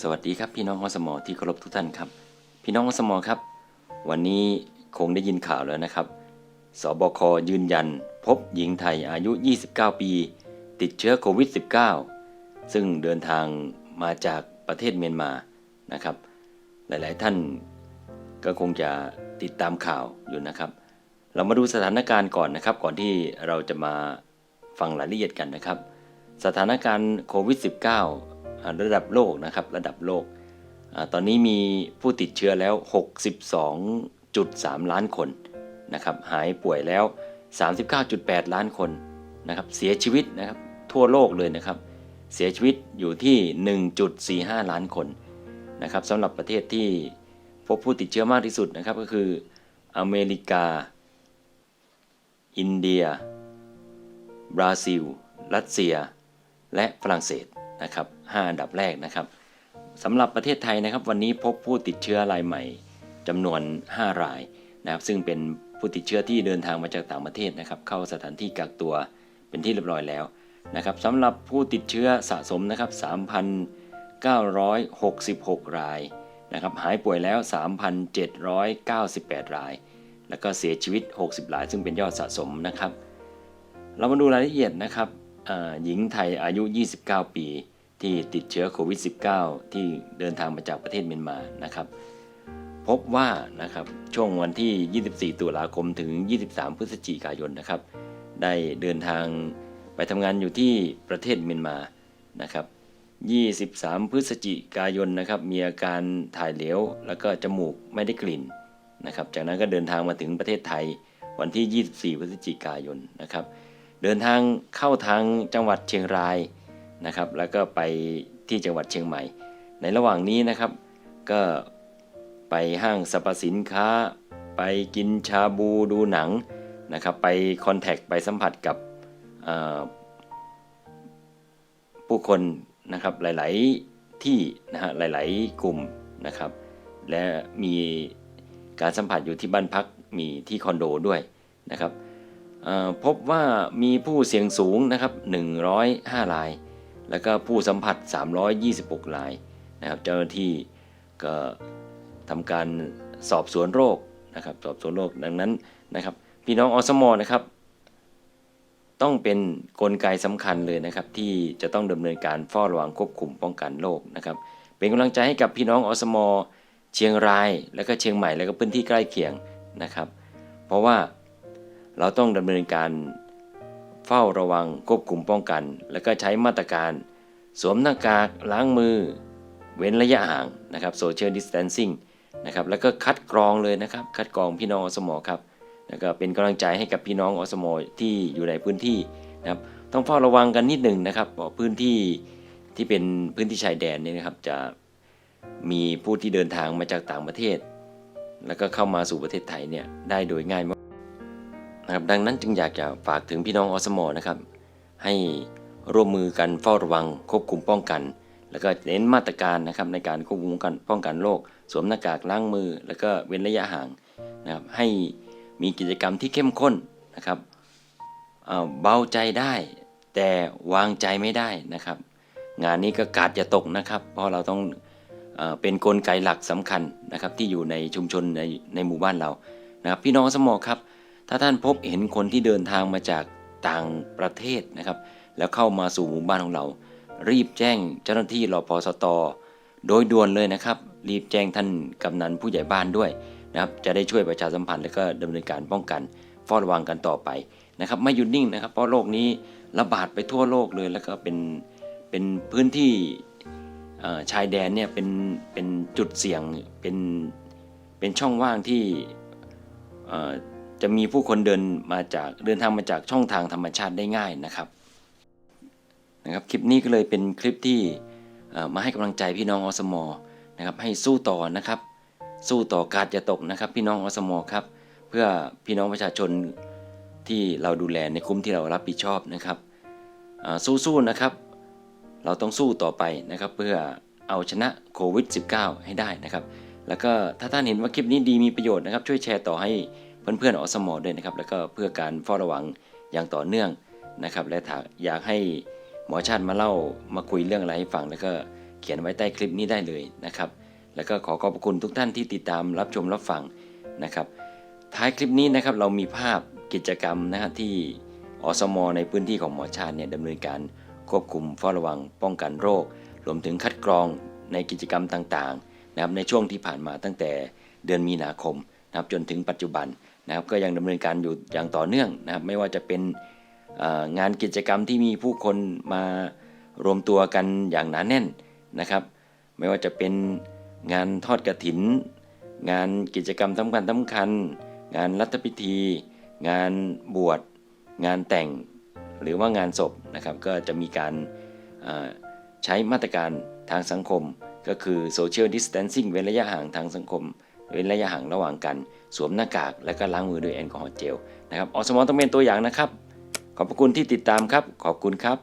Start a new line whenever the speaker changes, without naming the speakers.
สวัสดีครับพี่น้องอสมอที่เคารพทุกท่านครับ พี่น้องอสมอครับ วันนี้คงได้ยินข่าวแล้วนะครับสบคยืนยัน พบหญิงไทยอายุ 29 ปี ติดเชื้อโควิด -19 ซึ่งเดินทางมาจากประเทศเมียนมานะครับ หลายๆท่านก็คงจะติดตามข่าวอยู่นะครับ เรามาดูสถานการณ์ก่อนนะครับ ก่อนที่เราจะมาฟังรายละเอียดกันนะครับ สถานการณ์โควิด -19 ระดับโลกนะครับระดับโลกอตอนนี้มีผู้ติดเชื้อแล้ว 62.3 ล้านคนนะครับหายป่วยแล้ว 39.8 ล้านคนนะครับเสียชีวิตนะครับทั่วโลกเลยนะครับ เสียชีวิตอยู่ที่ 1.45 ล้านคนนะครับสำหรับประเทศที่พบผู้ติดเชื้อมากที่สุดนะครับก็คืออเมริกา อินเดีย บราซิล รัสเซีย และฝรั่งเศส นะครับ5อันดับแรกนะครับสำหรับประเทศไทยนะครับ วันนี้พบผู้ติดเชื้อรายใหม่จำนวน 5 รายนะครับ ซึ่งเป็นผู้ติดเชื้อที่เดินทางมาจากต่างประเทศนะครับ เข้าสถานที่กักตัวเป็นที่เรียบร้อยแล้วนะครับสำหรับผู้ติดเชื้อสะสมนะครับ 3,966 รายนะครับ หายป่วยแล้ว 3,798 ราย แล้วก็เสียชีวิต 60 ราย ซึ่งเป็นยอดสะสมนะครับ เรามาดูรายละเอียดนะครับ หญิงไทยอายุ 29 ปี ที่ติดเชื้อโควิด -19 ที่เดินทางมาจากประเทศเมียนมานะครับ พบว่านะครับช่วงวันที่ 24 ตุลาคมถึง 23 พฤศจิกายนนะครับ ได้เดินทางไปทำงานอยู่ที่ประเทศเมียนมานะครับ 23 พฤศจิกายนนะครับ มีอาการถ่ายเหลวแล้วก็จมูกไม่ได้กลิ่นนะครับ จากนั้นก็เดินทางมาถึงประเทศไทยวันที่ 24 พฤศจิกายนนะครับ เดินทางเข้าทางจังหวัดเชียงรายนะครับ แล้วก็ไปที่จังหวัดเชียงใหม่ ในระหว่างนี้นะครับ ก็ไปห้างสรรพสินค้า ไปกินชาบูดูหนังนะครับไปคอนแทคไปสัมผัสกับผู้คนนะครับหลาย ๆที่นะฮะหลาย ๆ กลุ่มนะครับ และมีการสัมผัสอยู่ที่บ้านพักมีที่คอนโดด้วยนะครับ พบว่ามีผู้เสี่ยงสูงนะครับ105ราย แล้วก็ผู้สัมผัส 326รายนะครับเจ้าหน้าที่ก็ทำการสอบสวนโรคนะครับสอบสวนโรคดังนั้นนะครับพี่น้องอสมอนะครับ ต้องเป็นนกลไกสำคัญเลยนะครับ ที่จะต้องดำเนินการเฝ้าระวังควบคุมป้องกันโรคนะครับเป็นกำลังใจให้กับพี่น้องอสมอเชียงราย และก็เชียงใหม่ และก็พื้นที่ใกล้เคียงนะครับ เพราะว่า เราต้องดำเนินการเฝ้าระวังควบคุมป้องกัน แล้วก็ใช้มาตรการ สวมหน้ากากล้างมือ เว้นระยะห่างนะครับ social distancing นะครับแล้วก็คัดกรองเลยนะครับ คัดกรองพี่น้องอสมอครับแล้วก็เป็นกำลังใจให้กับพี่น้องอสมอที่อยู่ในพื้นที่นะครับต้องเฝ้าระวังกันนิดหนึ่งนะครับเพราะพื้นที่ที่เป็นพื้นที่ชายแดนเนี่ยนะครับจะมีผู้ที่เดินทางมาจากต่างประเทศ แล้วก็เข้ามาสู่ประเทศไทยเนี่ยได้โดยง่ายมาก นะครับดังนั้นจึงอยากจะฝากถึงพี่น้องอสมอนะครับ ให้ร่วมมือกันเฝ้าระวังควบคุมป้องกัน แล้วก็เน้นมาตรการนะครับในการควบคุมกันป้องกันโรคสวมหน้ากากล้างมือ แล้วก็เว้นระยะห่างนะครับให้มีกิจกรรมที่เข้มข้นนะครับเบาใจได้ แต่วางใจไม่ได้นะครับ งานนี้ก็กาดอย่าตกนะครับ เพราะเราต้องเอเป็นนกลไกหลักสำคัญนะครับที่อยู่ในชุมชนในในหมู่บ้านเรานะครับพี่น้องอสมอครับ ถ้าท่านพบเห็นคนที่เดินทางมาจากต่างประเทศนะครับ แล้วเข้ามาสู่หมู่บ้านของเรา รีบแจ้งเจ้าหน้าที่รอพสตโดยด่วนเลยนะครับ รีบแจ้งท่านกำนันผู้ใหญ่บ้านด้วยนะครับ จะได้ช่วยประชาสัมพันธ์และก็ดำเนินการป้องกันเฝ้าระวังกันต่อไปนะครับ ไม่หยุดนิ่งนะครับ เพราะโรคนี้ระบาดไปทั่วโลกเลย แล้วก็เป็นเป็นพื้นที่ชายแดนเนี่ยเป็นเป็นจุดเสี่ยงเป็นเป็นช่องว่างที่ จะมีผู้คนเดินมาจากเดินทางมาจากช่องทางธรรมชาติได้ง่ายนะครับนะครับคลิปนี้ก็เลยเป็นคลิปที่มาให้กำลังใจพี่น้องอสมอนะครับให้สู้ต่อนะครับ สู้ต่อกาดจะตกนะครับ พี่น้องอสมอครับ เพื่อพี่น้องประชาชนที่เราดูแลในคุ้มที่เรารับผิดชอบนะครับสู้ๆนะครับ เราต้องสู้ต่อไปนะครับ เพื่อเอาชนะโควิด -19 ให้ได้นะครับ แล้วก็ถ้าท่านเห็นว่าคลิปนี้ดีมีประโยชน์นะครับ ช่วยแชร์ต่อให้ เพื่อนๆอสมอด้วยนะครับ แล้วก็เพื่อการเฝ้าระวังอย่างต่อเนื่องนะครับ และอยากให้หมอชาติมาเล่ามาคุยเรื่องอะไรให้ฟัง แล้วก็เขียนไว้ใต้คลิปนี้ได้เลยนะครับ แล้วก็ขอขอบคุณทุกท่านที่ติดตามรับชมรับฟังนะครับ ท้ายคลิปนี้นะครับเรามีภาพกิจกรรมนะฮะที่อสม ในพื้นที่ของหมอชาติเนี่ยดำเนินการควบคุมเฝ้าระวังป้องกันโรค รวมถึงคัดกรองในกิจกรรมต่างๆนะครับในช่วงที่ผ่านมาตั้งแต่เดือนมีนาคมนะครับจนถึงปัจจุบัน นะครับก็ยังดำเนินการอยู่อย่างต่อเนื่องนะครับ ไม่ว่าจะเป็นงานกิจกรรมที่มีผู้คนมารวมตัวกันอย่างหนาแน่นนะครับ ไม่ว่าจะเป็นงานทอดกระถิน งานกิจกรรมสำคัญสำคัญ งานรัฐพิธี งานบวช งานแต่ง หรือว่างานศพนะครับ ก็จะมีการใช้มาตรการทางสังคม ก็คือ social distancing เว้นระยะห่างทางสังคม เว้นระยะห่างระหว่างกัน สวมหน้ากาก และก็ล้างมือด้วยแอลกอฮอล์เจลนะครับอสมอต้องเป็นตัวอย่างนะครับ ขอบคุณที่ติดตามครับ ขอบคุณครับ